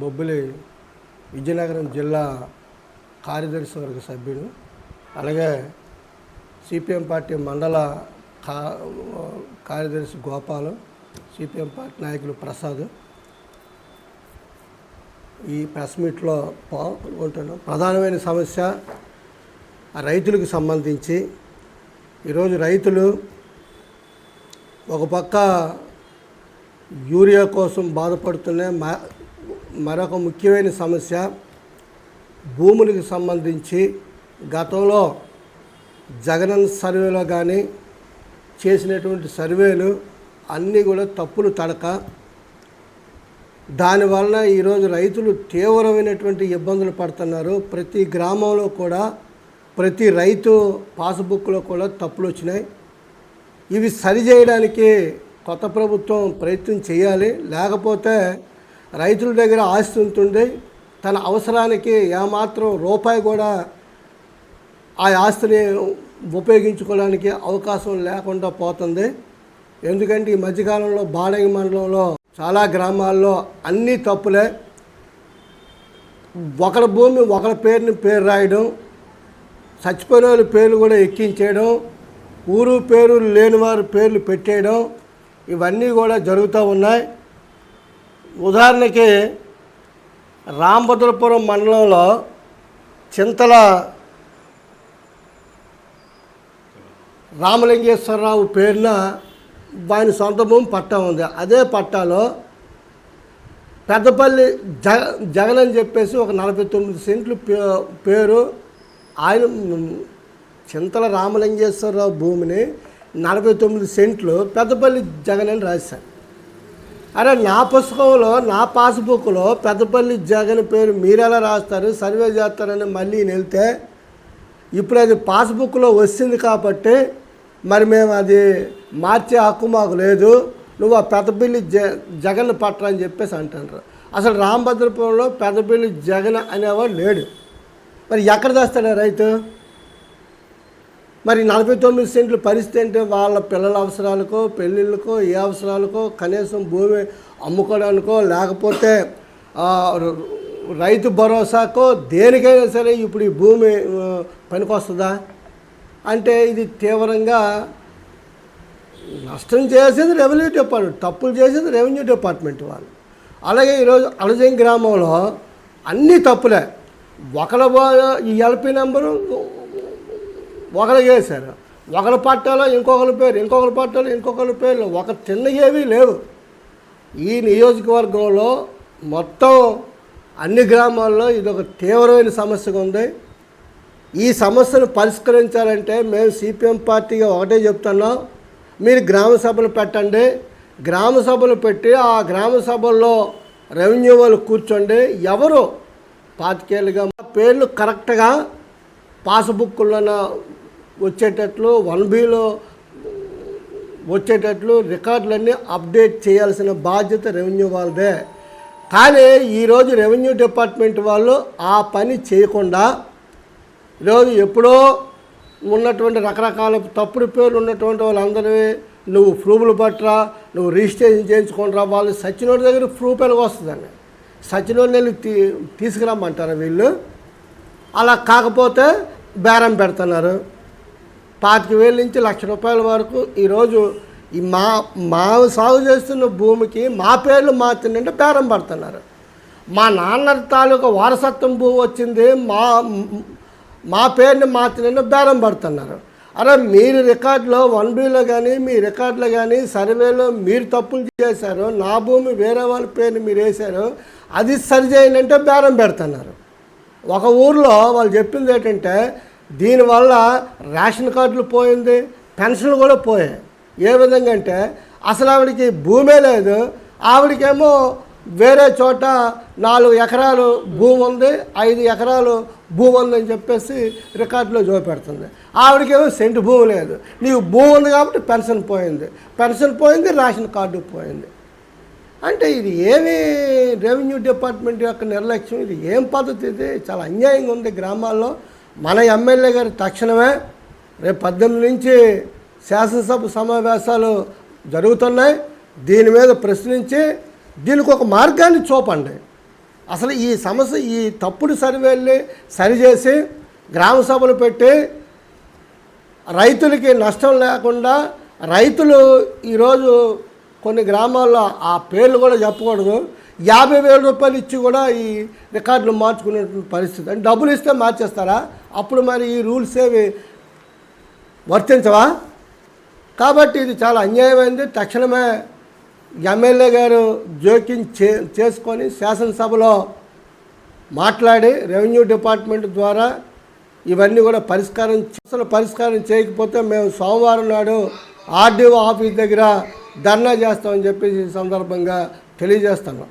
బొబ్బిలి విజయనగరం జిల్లా కార్యదర్శి వర్గ సభ్యుడు. అలాగే సిపిఎం పార్టీ మండల కా కార్యదర్శి గోపాలు సిపిఎం పార్టీ నాయకులు ప్రసాద్. ఈ ప్రెస్ మీట్లో పాల్గొంటున్నాం ప్రధానమైన సమస్య రైతులకు సంబంధించి. ఈరోజు రైతులు ఒక పక్క యూరియా కోసం బాధపడుతున్న మా మరొక ముఖ్యమైన సమస్య భూములకు సంబంధించి గతంలో జగనన్న సర్వేలో కానీ చేసినటువంటి సర్వేలు అన్నీ కూడా తప్పులు తడక దానివల్ల ఈరోజు రైతులు తీవ్రమైనటువంటి ఇబ్బందులు పడుతున్నారు. ప్రతి గ్రామంలో కూడా ప్రతి రైతు పాస్బుక్లో కూడా తప్పులు వచ్చినాయి. ఇవి సరిచేయడానికి కొత్త ప్రభుత్వం ప్రయత్నం చేయాలి. లేకపోతే రైతుల దగ్గర ఆస్తి ఉంటుంది తన అవసరానికి ఏమాత్రం రూపాయి కూడా ఆ ఆస్తిని ఉపయోగించుకోవడానికి అవకాశం లేకుండా పోతుంది. ఎందుకంటే ఈ మధ్యకాలంలో బాడగి మండలంలో చాలా గ్రామాల్లో అన్నీ తప్పులే. ఒకరి భూమి ఒకరి పేరుని పేరు రాయడం చచ్చిపోయిన వాళ్ళ పేర్లు కూడా ఎక్కించేయడం ఊరు పేరు లేని వారి పేర్లు పెట్టేయడం ఇవన్నీ కూడా జరుగుతూ ఉన్నాయి. ఉదాహరణకి రాంభద్రపురం మండలంలో చింతల రామలింగేశ్వరరావు పేరున ఆయన సొంత భూమి పట్టా ఉంది. అదే పట్టాలో పెద్దపల్లి జగ జగన్ అని చెప్పేసి ఒక నలభై తొమ్మిది సెంట్లు పే- పేరు ఆయన చింతల రామలింగేశ్వరరావు భూమిని నలభై తొమ్మిది సెంట్లు పెద్దపల్లి జగన్ అని రాశారు. అరే నా పుస్తకంలో నా పాస్బుక్లో పెద్దపల్లి జగన్ పేరు మీరెలా రాస్తారు సర్వే చేస్తారని మళ్ళీ వెళ్తే ఇప్పుడు అది పాస్బుక్లో వచ్చింది కాబట్టి మరి మేము అది మార్చే హక్కు మాకు లేదు నువ్వు ఆ పెద్దపల్లి జ జగన్ పట్ల అని చెప్పేసి అంటున్నారు అసలు రామభద్రపురంలో పెద్దపల్లి జగన్ అనేవాడు లేడు. మరి ఎక్కడ చేస్తాడు రైతు? మరి నలభై తొమ్మిది సెంట్లు పరిస్థితి అంటే వాళ్ళ పిల్లల అవసరాలకో పెళ్ళిళ్ళకో ఏ అవసరాలకో కనీసం భూమి అమ్ముకోవడానికో లేకపోతే రైతు భరోసాకో దేనికైనా సరే ఇప్పుడు ఈ భూమి పనికొస్తుందా? అంటే ఇది తీవ్రంగా నష్టం చేసేది రెవెన్యూ డిపార్ట్మెంట్ తప్పులు చేసేది రెవెన్యూ డిపార్ట్మెంట్ వాళ్ళు. అలాగే ఈరోజు అలజం గ్రామంలో అన్నీ తప్పులే. ఒకళ్ళ ఈ ఎల్పి నెంబరు ఒకరికి వేశారు. ఒకరి పట్టాలో ఇంకొకరి పేరు ఇంకొకరి పట్టాలో ఇంకొకరి పేర్లు. ఒక చిన్న ఏవి లేవు. ఈ నియోజకవర్గంలో మొత్తం అన్ని గ్రామాల్లో ఇది ఒక తీవ్రమైన సమస్యగా ఉంది. ఈ సమస్యను పరిష్కరించాలంటే మేము సిపిఎం పార్టీగా ఒకటే చెప్తున్నాం. మీరు గ్రామ సభలు పెట్టండి. గ్రామ సభలు పెట్టి ఆ గ్రామ సభల్లో రెవెన్యూ వాళ్ళు కూర్చోండి. ఎవరు పాతికేళ్ళుగా పేర్లు కరెక్ట్గా పాస్బుక్లో వచ్చేటట్లు వన్ బీలో వచ్చేటట్లు రికార్డులన్నీ అప్డేట్ చేయాల్సిన బాధ్యత రెవెన్యూ వాళ్ళదే. కానీ ఈరోజు రెవెన్యూ డిపార్ట్మెంట్ వాళ్ళు ఆ పని చేయకుండా ఈరోజు ఎప్పుడో ఉన్నటువంటి రకరకాల తప్పుడు పేర్లు ఉన్నటువంటి వాళ్ళందరినీ నువ్వు ప్రూఫ్లు పట్టరా నువ్వు రిజిస్ట్రేషన్ చేయించుకుంటారా వాళ్ళు సచినోడి దగ్గర ప్రూఫ్ ఎలాగ వస్తుందండి? సచినోడిని వెళ్ళి తీ తీసుకురమ్మంటారా వీళ్ళు? అలా కాకపోతే బేరం పెడుతున్నారు. పాతిక వేల నుంచి లక్ష రూపాయల వరకు ఈరోజు ఈ మా మా సాగు చేస్తున్న భూమికి మా పేర్లు మార్చిందంటే బేరం పడుతున్నారు. మా నాన్న తాలూకా వారసత్వం భూమి వచ్చింది మా మా పేరుని మార్చిందంటే బేరం పడుతున్నారు. అరే మీరు రికార్డులో వన్ బీలో కానీ మీ రికార్డులో కానీ సర్వేలో మీరు తప్పులు చేశారు నా భూమి వేరే వాళ్ళ పేరుని మీరు వేశారు అది సరిచేయండి బేరం పెడుతున్నారు. ఒక ఊర్లో వాళ్ళు చెప్పింది ఏంటంటే దీనివల్ల రేషన్ కార్డులు పోయింది పెన్షన్లు కూడా పోయాయి. ఏ విధంగా అంటే అసలు ఆవిడకి భూమే లేదు ఆవిడకేమో వేరే చోట నాలుగు ఎకరాలు భూమి ఉంది ఐదు ఎకరాలు భూమి ఉందని చెప్పేసి రికార్డులో చూపెడుతుంది. ఆవిడకేమో సెంటు భూమి లేదు. నీకు భూమి ఉంది కాబట్టి పెన్షన్ పోయింది. పెన్షన్ పోయింది రేషన్ కార్డు పోయింది. అంటే ఇది ఏమి రెవెన్యూ డిపార్ట్మెంట్ యొక్క నిర్లక్ష్యం ఇది ఏం పద్ధతి ఇది? చాలా అన్యాయంగా ఉంది గ్రామాల్లో. మన ఎమ్మెల్యే గారు తక్షణమే రేపు పద్దెనిమిది నుంచి శాసనసభ సమావేశాలు జరుగుతున్నాయి. దీని మీద ప్రశ్నించి దీనికి ఒక మార్గాన్ని చూపండి. అసలు ఈ సమస్య ఈ తప్పుడు సర్వేల్ని సరిచేసి గ్రామ సభలు పెట్టి రైతులకి నష్టం లేకుండా రైతులు ఈరోజు కొన్ని గ్రామాల్లో ఆ పేర్లు కూడా చెప్పకూడదు. యాభై వేల రూపాయలు ఇచ్చి కూడా ఈ రికార్డులు మార్చుకునేటువంటి పరిస్థితి. అంటే డబ్బులు ఇస్తే మార్చేస్తారా? అప్పుడు మరి ఈ రూల్స్ ఏవి వర్తించవా? కాబట్టి ఇది చాలా అన్యాయమైంది. తక్షణమే ఎమ్మెల్యే గారు జోక్యం చే చేసుకొని శాసనసభలో మాట్లాడి రెవెన్యూ డిపార్ట్మెంట్ ద్వారా ఇవన్నీ కూడా పరిష్కారం అసలు పరిష్కారం చేయకపోతే మేము సోమవారం నాడు ఆర్డీఓ ఆఫీస్ దగ్గర ధర్నా చేస్తామని చెప్పేసి సందర్భంగా తెలియజేస్తున్నాం.